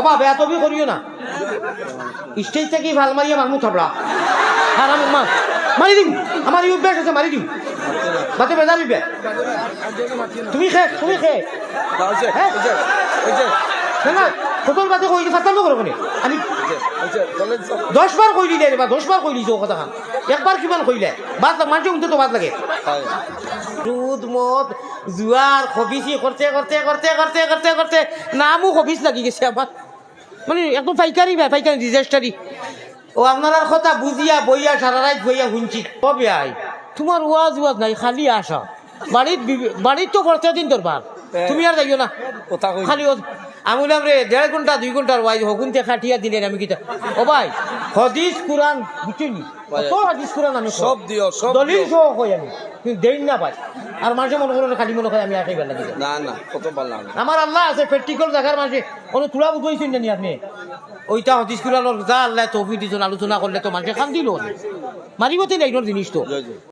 বাবা বেয়া তবি করিও না। স্টেজ থেকে ভালো মারিয়া মারমু থাবড়া হারাম মা মারি দিম। আমার এই অভ্যাস আছে মারি দিম। বাতে বেজারিবে তুমি খে তুমি খে। হ্যাঁ? না না কতল বাতে কই ফাতাল করো কোনে? আমি দশ বার কই দিলে বা দশ বার কই দিছো কথা খান। একবার কিমান কইলে? বাদ লাগ মানুষ কিন্তু তো বাদ লাগে। দুধ মদ জুয়ার খবিসি করতে করতে করতে করতে করতে করতে নামও খবিস লাগি গেছে আমার। মানে একদম পাইকারি ভাই পাইকারি ডিজাস্টারি ও আপনার কথা বুঝিয়া বইয়া সারা রাত বইয়া শুনছি। কবে আই তোমার ওয়াজ ওয়াজ নাই খালি আসা। বাড়ির বাড়ির তো খরচা দিন তোর বার তুমি আর যাইও না। খালি আমি বললাম রে দেড় ঘণ্টা দুই ঘণ্টার ওয়াইজ হকুনতে খাটিয়া দিলেন আমি কিতা ও ভাই হদিস কুরআন বুঝছেনি কত হাদিস কুরআন আমি সব দিও সব দলিল সহ কই আমি? কিন্তু দেই না পাই আর মাঝে মনে করেন খালি মনে হয় আমি একাই বেলা দিতে না না কত ভালো লাগে আমার আল্লাহ আছে প্র্যাকটিক্যাল জায়গার মাঝে কোনো তুলা বুঝাইছেন জানি আপনি? ওইটা হদিস কুরআনের যা আল্লাহ তৌফিক দিছেন আলোচনা করলে তো মানুষে খান দিল মারিবতে নাই জিনিস তো।